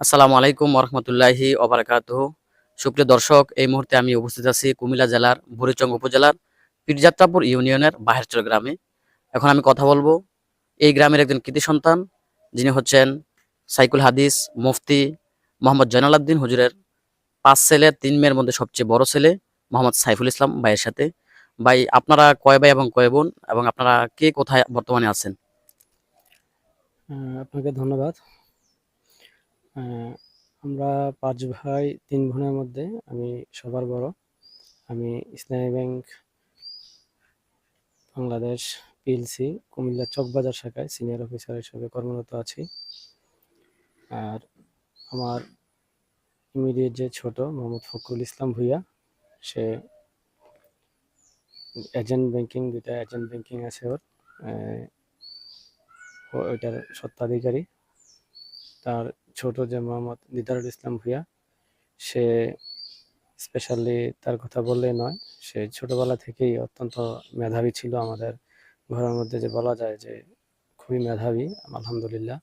আসসালামু আলাইকুম ওরহমতুল্লাহি ওবরাকাত সুপ্রিয় দর্শক, এই মুহূর্তে আমি উপস্থিত আছি কুমিল্লা জেলার বুড়িচং উপজেলার পীরযাত্রাপুর ইউনিয়নের বাহেরচর গ্রামে। এখন আমি কথা বলব এই গ্রামের একজন কৃতি সন্তান, যিনি হচ্ছেন সাইকুল হাদিস মুফতি মোহাম্মদ জয়নাল আবদিন হুজুরের পাঁচ ছেলে, তিন মেয়ের মধ্যে সবচেয়ে বড় ছেলে মোহাম্মদ সাইফুল ইসলাম ভাইয়ের সাথে। ভাই, আপনারা কয় ভাই এবং কয় বোন এবং আপনারা কে কোথায় বর্তমানে আছেন? আপনাকে ধন্যবাদ। আমরা পাঁচ ভাই, তিন বোনের মধ্যে আমি সবার বড়। আমি ইসলামী ব্যাংক, বাংলাদেশ পিএলসি কুমিল্লা চকবাজার শাখায় সিনিয়র অফিসার হিসেবে কর্মরত আছি। আর আমার ইমিডিয়েট যে ছোট মোহাম্মদ ফখরুল ইসলাম ভুইয়া, সে এজেন্ট ব্যাংকিং দুইটা এজেন্ট ব্যাংকিং আছে ওর। ওইটার স্বত্বাধিকারী। তার ছোট যে মোহাম্মদ দিদারুল ইসলাম ভুইয়া, সে স্পেশালি তার কথা বললেই নয়, সে ছোটবেলা থেকেই অত্যন্ত মেধাবী ছিল আমাদের ঘরের মধ্যে যে বলা যায় যে খুবই মেধাবী, আলহামদুলিল্লাহ।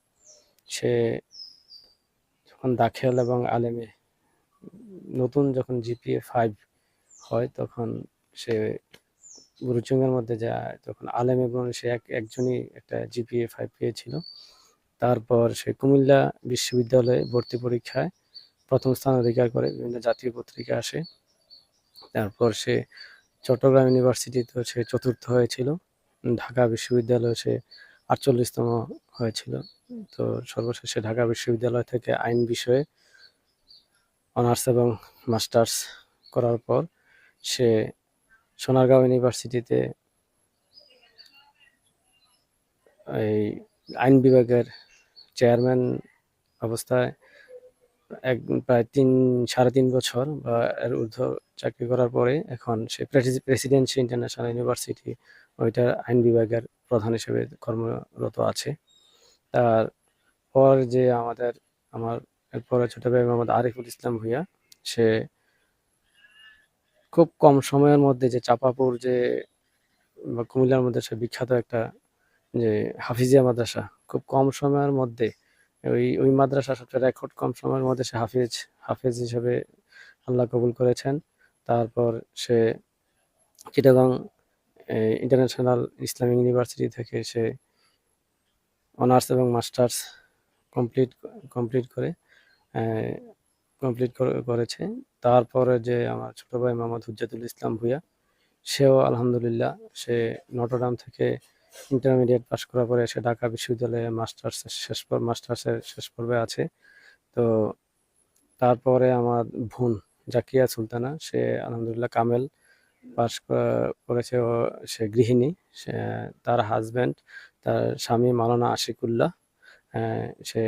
সে যখন দাখেল এবং আলেমে নতুন যখন জিপিএ ফাইভ হয়, তখন সে গুরুচুঙ্গের মধ্যে যায়, তখন আলেম এবং সে এক, একজনই একটা জিপিএ ফাইভ পেয়েছিল। তারপর সে কুমিল্লা বিশ্ববিদ্যালয়ে ভর্তি পরীক্ষায় প্রথম স্থান অধিকার করে, বিভিন্ন জাতীয় পত্রিকা আসে। তারপর সে চট্টগ্রাম ইউনিভার্সিটিতেও সে চতুর্থ হয়েছিল। ঢাকা বিশ্ববিদ্যালয়ে সে আটচল্লিশতম হয়েছিল। তো সর্বশেষে ঢাকা বিশ্ববিদ্যালয় থেকে আইন বিষয়ে অনার্স এবং মাস্টার্স করার পর সে সোনারগাঁও ইউনিভার্সিটিতে এই আইন বিভাগের চেয়ারম্যান অবস্থায় এক, প্রায় তিন, সাড়ে তিন বছর বা এর ঊর্ধ্ব চাকরি করার পরে এখন সে প্রেসিডেন্সি ইন্টারন্যাশনাল ইউনিভার্সিটি ওইটার আইন বিভাগের প্রধান হিসেবে কর্মরত আছে। তার পর যে আমাদের, আমার এরপরে ছোট ভাই মোহাম্মদ আরিফুল ইসলাম ভুইয়া, সে খুব কম সময়ের মধ্যে যে চাপাপুর যে কুমিল্লার মধ্যে সে বিখ্যাত একটা যে হাফিজিয়া মাদ্রাসা খুব কম সময়ের মধ্যে, ওই ওই মাদ্রাসা সবচেয়ে রেকর্ড কম সময়ের মধ্যে সে হাফিজ হাফিজ হিসেবে আল্লাহ কবুল করেছেন। তারপর সে চিটাগং ইন্টারন্যাশনাল ইসলামিক ইউনিভার্সিটি থেকে সে অনার্স এবং মাস্টার্স কমপ্লিট কমপ্লিট করে কমপ্লিট করেছে। তারপরে যে আমার ছোট ভাই মোহাম্মদ হুজ্জাতুল ইসলাম ভুইয়া, সেও আলহামদুলিল্লাহ সে নটরডাম থেকে ইন্টারমিডিয়েট পাস করার পরে সে ঢাকা বিশ্ববিদ্যালয়ে মাস্টার্স শেষ মাস্টার্সের শেষ পর্বে আছে। তো তারপরে আমার বোন জাকিয়া সুলতানা, সে আলহামদুলিল্লাহ কামেল পাস করেছে। ও, সে গৃহিণী, সে, তার হাজব্যান্ড তার স্বামী মালানা আশিকুল্লাহ সে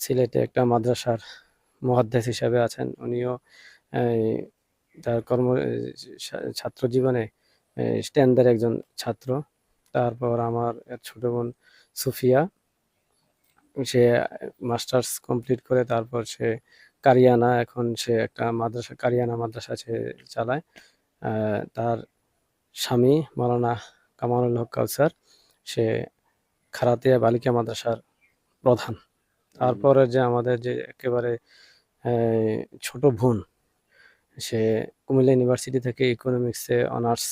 সিলেটে একটা মাদ্রাসার মুহাদ্দিস হিসাবে আছেন। উনিও তার কর্ম ছাত্র জীবনে স্ট্যান্ডার একজন ছাত্র। তারপর আমার ছোট বোন সুফিয়া, সে মাস্টার্স কমপ্লিট করে তারপর সে কারিয়ানা, এখন সে একটা মাদ্রাসা, কারিয়ানা মাদ্রাসা সে চালায়। তার স্বামী মাওলানা কামালুল হক কাউসার, সে খারাতিয়া বালিকা মাদ্রাসার প্রধান। তারপরে যে আমাদের যে একেবারে ছোট বোন, সে কুমিল্লা ইউনিভার্সিটি থেকে ইকোনমিক্সে অনার্স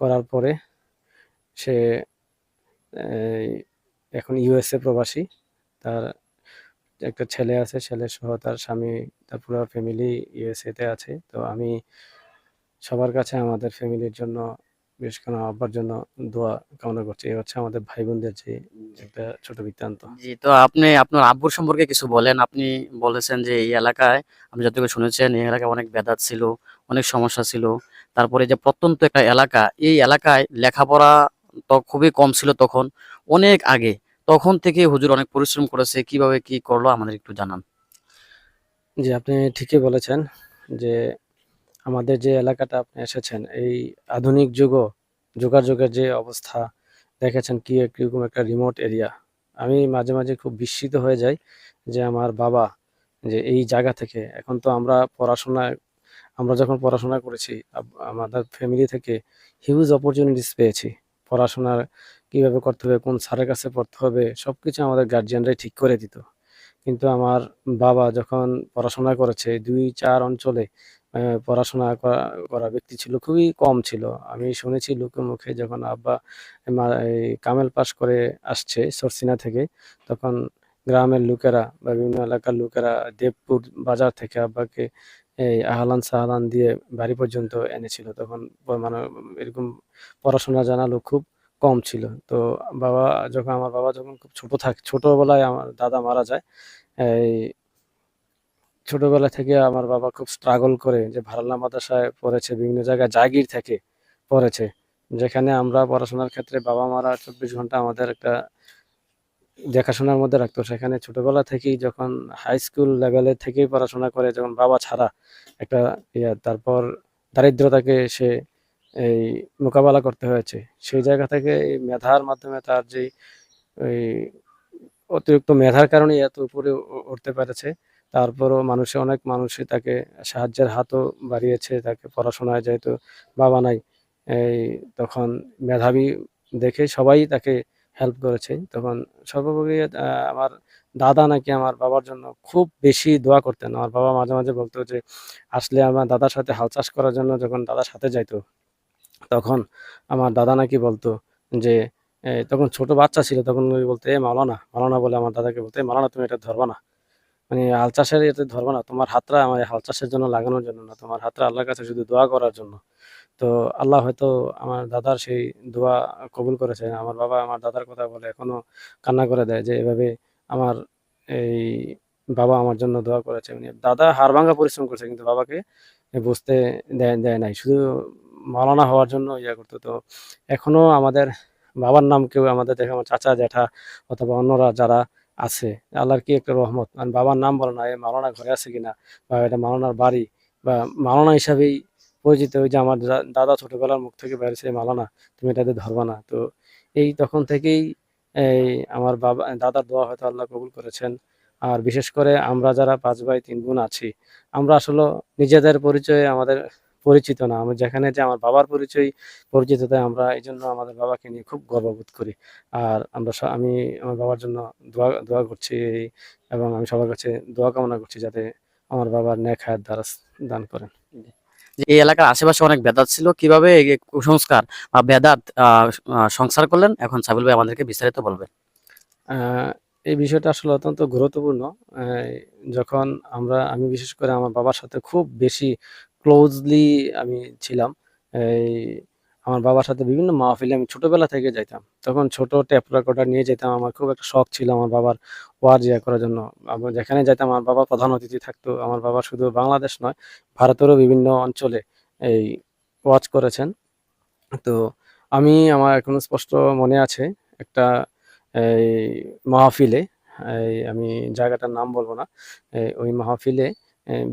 করার পরে সে এখন ইউএসএ প্রবাসী। তার একটা ছেলে আছে, ছেলে সহ তার স্বামী, তার পুরো ফ্যামিলি ইউএসএতে আছে। তো আমি সবার কাছে আমাদের ফ্যামিলির জন্য করে আমার আব্বার জন্য দোয়া কামনা করছি। এই হচ্ছে আমাদের ভাই বোনদের যে একটা ছোট বৃত্তান্ত। জি, তো আপনি আপনার আব্বুর সম্পর্কে কিছু বলেন। আপনি বলেছেন যে এই এলাকায় আমি যতটুকু শুনেছেন, এই এলাকায় অনেক ব্যাধাত ছিল, অনেক সমস্যা ছিল। তারপরে যে প্রত্যন্ত একটা এলাকা, এই এলাকায় লেখাপড়া খুবই কম ছিল তখন, অনেক আগে। তখন থেকে হুজুর অনেক পরিশ্রম করেছে, কীভাবে কি করল আমাদের একটু জানান। জি, আপনি ঠিকই বলেছেন যে আমাদের যে এলাকাটা আপনি এসেছেন, এই আধুনিক যুগ যোগাযোগের যে অবস্থা, দেখেছেন কি কীরকম একটা রিমোট এরিয়া আমি মাঝে মাঝে খুব বিস্মিত হয়ে যাই যে আমার বাবা যে এই জায়গা থেকে, এখন তো আমরা পড়াশোনায় আমরা যখন পড়াশোনা করেছি আমাদের ফ্যামিলি থেকে হিউজ অপরচুনিটিস পেয়েছি। পড়াশোনার কীভাবে করতে হবে, কোন স্যারের কাছে পড়তে হবে সব কিছু আমাদের গার্জিয়ানরাই ঠিক করে দিত। কিন্তু আমার বাবা যখন পড়াশোনা করেছে, দুই চার অঞ্চলে পড়াশোনা করা ব্যক্তি ছিল, খুবই কম ছিল। আমি শুনেছি লোকের মুখে যখন আব্বা কামেল পাস করে আসছে সরসিনা থেকে, তখন গ্রামের লোকেরা বা বিভিন্ন এলাকার লোকেরা দেবপুর বাজার থেকে আব্বাকে এই আহলান সাহলান দিয়ে বাড়ি পর্যন্ত এনেছিল। তখন মানে এরকম পড়াশোনা জানা লোক খুব কম ছিল। তো বাবা যখন, আমার বাবা যখন খুব ছোট থাক ছোটবেলায় আমার দাদা মারা যায়, এই ছোটবেলা থেকে আমার বাবা খুব স্ট্রাগল করে যে ভারাল্লা মাদ্রাসায় পড়েছে, বিভিন্ন জায়গায় জাগির থেকে পড়েছে। যেখানে আমরা পড়াশোনার ক্ষেত্রে বাবা মারা চব্বিশ ঘণ্টা আমাদের একটা দেখাশোনার মধ্যে রাখতো। সেখানে ছোটবেলা থেকেই যখন হাই স্কুল লেভেলে থেকেই পড়াশোনা করে, যখন বাবা ছাড়া একটা ইয়া, তারপর দারিদ্রতাকে সে এই মোকাবেলা করতে হয়েছে, সেই জায়গা থেকে মেধার মাধ্যমে তার যে ওই অতিরিক্ত মেধার কারণে এত উপরে উঠতে পেরেছে। তারপরও মানুষে, অনেক মানুষই তাকে সাহায্যের হাতও বাড়িয়েছে, তাকে পড়াশোনায় যেহেতু বাবা নাই, এই তখন মেধাবী দেখে সবাই তাকে হেল্প করেছে। তখন সর্বোপরি আমার দাদা নাকি আমার বাবার জন্য খুব বেশি দোয়া করতেন। আমার বাবা মাঝে মাঝে বলতো যে, আসলে আমার দাদার সাথে হাল চাষ করার জন্য যখন দাদার সাথে যাইতো, তখন আমার দাদা নাকি বলতো যে তখন ছোট বাচ্চা ছিল, তখন বলতে, এ, মাওলানা মাওলানা বলে আমার দাদাকে বলতে, "এ, মাওলানা, তুমি এটা ধরবা না। মানে হাল চাষের এতে ধরবা না। তোমার হাতটা আমার হাল চাষের জন্য লাগানোর জন্য না। তোমার হাতটা আল্লাহর কাছে শুধু দোয়া করার জন্য। তো আল্লাহ হয়তো আমার দাদার সেই দোয়া কবুল করেছে আমার বাবা আমার দাদার কথা বলে এখনও কান্না করে দেয় যে, এভাবে আমার এই বাবা আমার জন্য দোয়া করেছে। মানে দাদা হাড়ভাঙ্গা পরিশ্রম করেছে কিন্তু বাবাকে বুঝতে দেয় দেয় নাই। শুধু মাওলানা হওয়ার জন্য ইয়া করতো। তো এখনও আমাদের বাবার নাম কেউ আমাদের দেখে আমার চাচা, জ্যাঠা অথবা অন্যরা যারা আছে, আল্লাহর কি একটা রহমত? মানে বাবার নাম বলে না, এ মালানা ঘরে আছে কিনা? বা এটা মাওলানার বাড়ি বা মাওলানা হিসাবেই পরিচিত, ওই যে আমার দাদা ছোটবেলার মুখ থেকে বেরিয়েছে মাওলানা তুমি এটাতে ধরবা না। তো এই তখন থেকেই এই আমার বাবা, দাদার দোয়া হয়তো আল্লাহ কবুল করেছেন। আর বিশেষ করে আমরা যারা পাঁচ ভাই, তিন বোন আছি, আমরা আসলে নিজেদের পরিচয়ে আমাদের পরিচিত না। আমি যেখানে যে আমার বাবার পরিচয় পরিচিত, তাই আমরা এই জন্য আমাদের বাবাকে নিয়ে খুব গর্ববোধ করি। আর আমরা আমি আমার বাবার জন্য দোয়া দোয়া করছি এবং আমি সবার কাছে দোয়া কামনা করছি যাতে আমার বাবার ন্যাক হায়াত দ্বারা দান করেন। যে এই এলাকার আশেপাশে অনেক বেদাত ছিল, কীভাবে কুসংস্কার বা বেদাত সংসার করলেন? এখন সাবিল ভাই আমাদেরকে বিস্তারিত বলবেন। এই বিষয়টা আসলে অত্যন্ত গুরুত্বপূর্ণ। যখন আমরা, আমি বিশেষ করে আমার বাবার সাথে খুব বেশি ক্লোজলি আমি ছিলাম। এই আমার বাবার সাথে বিভিন্ন মাহফিলে আমি ছোটবেলা থেকে যাইতাম। তখন ছোট ট্যাপ রেকর্ডার নিয়ে যেতাম আমার খুব একটা শখ ছিল আমার বাবার ওয়াজ ইয়া করার জন্য। যেখানে যাইতাম, আমার বাবা প্রধান অতিথি থাকতো। আমার বাবা শুধু বাংলাদেশ নয়, ভারতেরও বিভিন্ন অঞ্চলে এই ওয়াজ করেছেন। তো আমি, আমার এখনও স্পষ্ট মনে আছে একটা, এই মাহফিলে আমি জায়গাটার নাম বলব না ওই মাহফিলে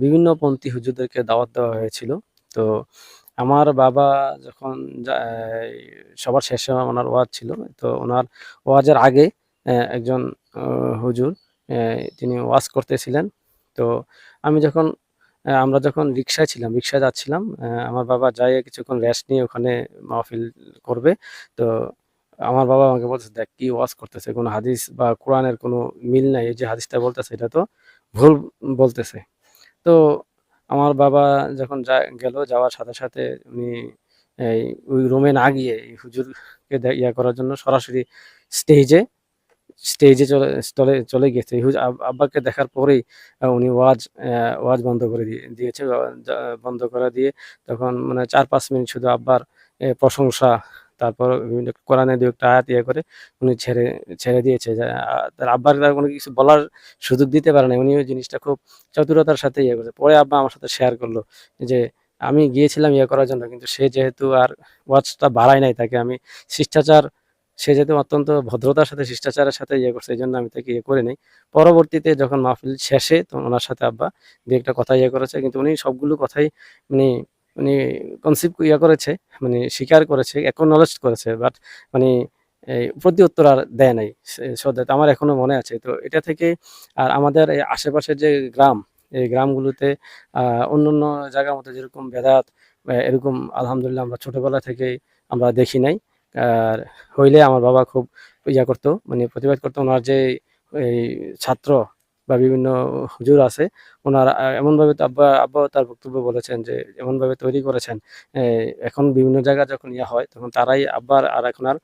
বিভিন্ন পন্থী হুজুরদেরকে দাওয়াত দেওয়া হয়েছিল। তো আমার বাবা যখন সবার শেষে ওনার ওয়াজ ছিল, তো ওনার ওয়াজের আগে একজন হুজুর তিনি ওয়াজ করতেছিলেন। তো আমি যখন আমরা যখন রিক্সায় ছিলাম রিক্সায় যাচ্ছিলাম আমার বাবা যাই কিছুক্ষণ রেস্ট নিয়ে ওখানে মাহফিল করবে। তো আমার বাবা আমাকে বলতেছে দেখ, কি ওয়াজ করতেছে? কোনো হাদিস বা কোরআনের কোনো মিল নাই। এই যে হাদিসটা বলতেছে, এটা তো ভুল বলতেছে। তো আমার বাবা যখন যা গেল, যাওয়ার সাথে সাথে উনি এই ওই রুমে না গিয়ে এই হুজুরকে ইয়া করার জন্য সরাসরি স্টেজে স্টেজে চলে চলে চলে গেছে আব্বাকে দেখার পরেই উনি ওয়াজ ওয়াজ বন্ধ করে দিয়ে, দিয়েছে। বন্ধ করে দিয়ে তখন মানে চার পাঁচ মিনিট শুধু আব্বার প্রশংসা তারপর বিভিন্ন কোরআনে দু একটা আয়াত ইয়ে করে উনি ছেড়ে ছেড়ে দিয়েছে। তার আব্বার তার কোনো কিছু বলার সুযোগ দিতে পারে না উনি ওই জিনিসটা খুব চতুরতার সাথে ইয়ে করেছে। পরে আব্বা আমার সাথে শেয়ার করল যে, আমি গিয়েছিলাম ইয়ে করার জন্য, কিন্তু সে যেহেতু আর ওয়াচটা বাড়ায় নাই, তাকে আমি শিষ্টাচার, সে যেহেতু অত্যন্ত ভদ্রতার সাথে, শিষ্টাচারের সাথে ইয়ে করছে এই জন্য আমি তাকে ইয়ে করে নিই। পরবর্তীতে যখন মাহফিল শেষে তো ওনার সাথে আব্বা দু একটা কথা ইয়ে করেছে। কিন্তু উনি সবগুলো কথাই মানে উনি কনসিপ্ট ইয়ে করেছে মানে স্বীকার করেছে একনলেজ করেছে বাট মানে প্রতি উত্তর আর দেয় নাই। সে- আমার এখনও মনে আছে। তো এটা থেকে আর আমাদের আশেপাশের যে গ্রাম, এই গ্রামগুলোতে অন্য অন্য জায়গার মতো যেরকম বেদাত এরকম আলহামদুলিল্লাহ আমরা ছোটোবেলা থেকে আমরা দেখি নাই। আর হইলে আমার বাবা খুব ইয়া করতো মানে প্রতিবাদ করতো। ওনার যে, এই ছাত্র বা বিভিন্ন হুজুর আছে, ওনারা এমনভাবে আব্বা আব্বাও তার বক্তব্য বলেছেন যে, এমনভাবে তৈরি করেছেন এখন বিভিন্ন জায়গা যখন ইয়া হয়, তখন তারাই আব্বার আর এখন আর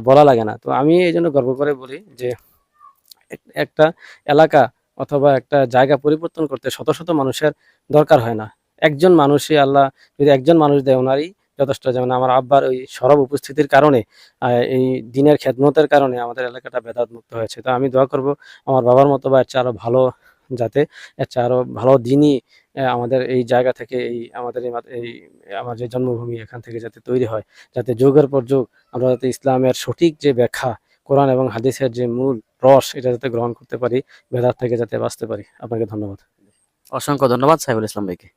বলা লাগে না। তো আমি এই জন্য গর্ব করে বলি যে, এক- একটা এলাকা অথবা একটা জায়গা পরিবর্তন করতে শত শত মানুষের দরকার হয় না। একজন মানুষই আল্লাহ যদি একজন মানুষ দেয়, ওনারই যথেষ্ট। যেমন আমার আব্বার ওই সরব উপস্থিতির কারণে এই দিনের খেদমতের কারণে আমাদের এলাকাটা বেদাত মুক্ত হয়েছে। তো আমি দোয়া করব আমার বাবার মতো বা এর চেয়ে আরও ভালো যাতে এর চেয়ে আরও ভালো দিনই আমাদের এই জায়গা থেকে এই আমাদের এই আমার যে জন্মভূমি এখান থেকে যাতে তৈরি হয়। যাতে যুগের পর যুগ আমরা যাতে ইসলামের সঠিক যে ব্যাখ্যা, কোরআন এবং হাদিসের যে মূল রস, এটা যাতে গ্রহণ করতে পারি, বেদাত থেকে যাতে বাঁচতে পারি। আপনাকে ধন্যবাদ। অসংখ্য ধন্যবাদ সাইফুল ইসলাম ভাইকে।